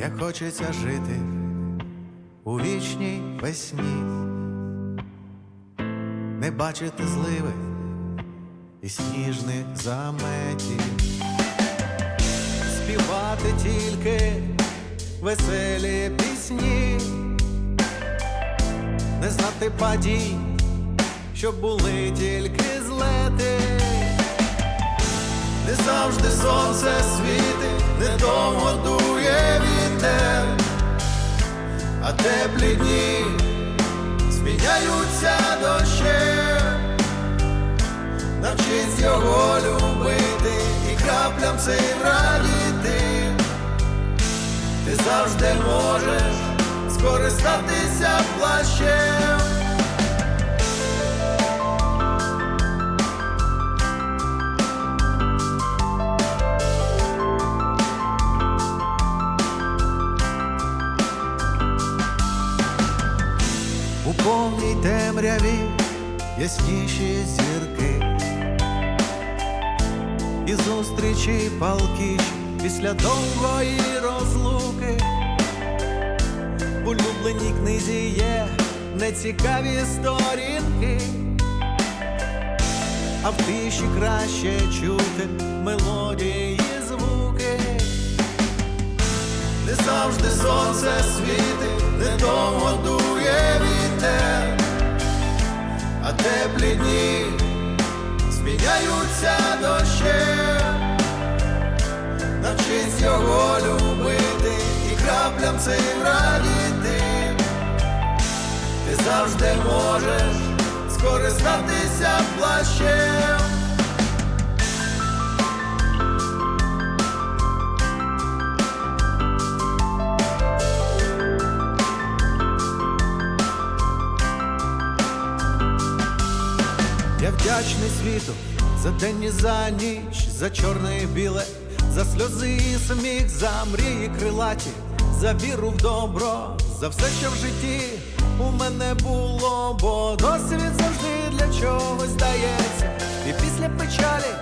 як хочеться жити у вічній весні, не бачити зливи і сніжних заметів, співати тільки веселі пісні, не знати падінь, щоб були тільки злети. Не завжди сонце світить, недовго дує теплі дні зміняються дощем. Навчись його любити і краплям цим радіти. Ти завжди можеш скористатися плащем. У повній темряві ясніші зірки, і зустрічі палкіші після довгої розлуки. В улюбленій книзі є нецікаві сторінки, а в тиші краще чути мелодії звуки. Не завжди сонце світить, недовго дує теплі дні зміняються дощем. Навчись його любити і краплям цим радіти. Ти завжди можеш скористатися плащем. Я вдячний світу за день і за ніч, за чорне і біле, за сльози і сміх, за мрії крилаті, за віру в добро, за все, що в житті у мене було, бо досвід завжди для чогось здається, і після печалі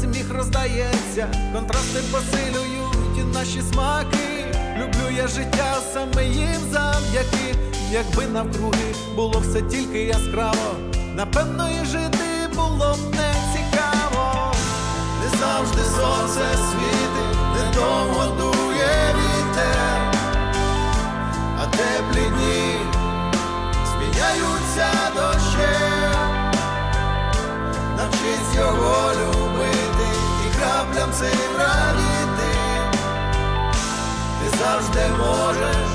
сміх роздається, контрасти посилюють і наші смаки. Люблю я життя саме їм завдяки, якби навкруги було все тільки яскраво, напевно, і жити було б не цікаво. Не завжди сонце світить, недовго дує вітер, а теплі дні зміняються дощем. Навчись його любити і краплям цим радіти. Ти завжди можеш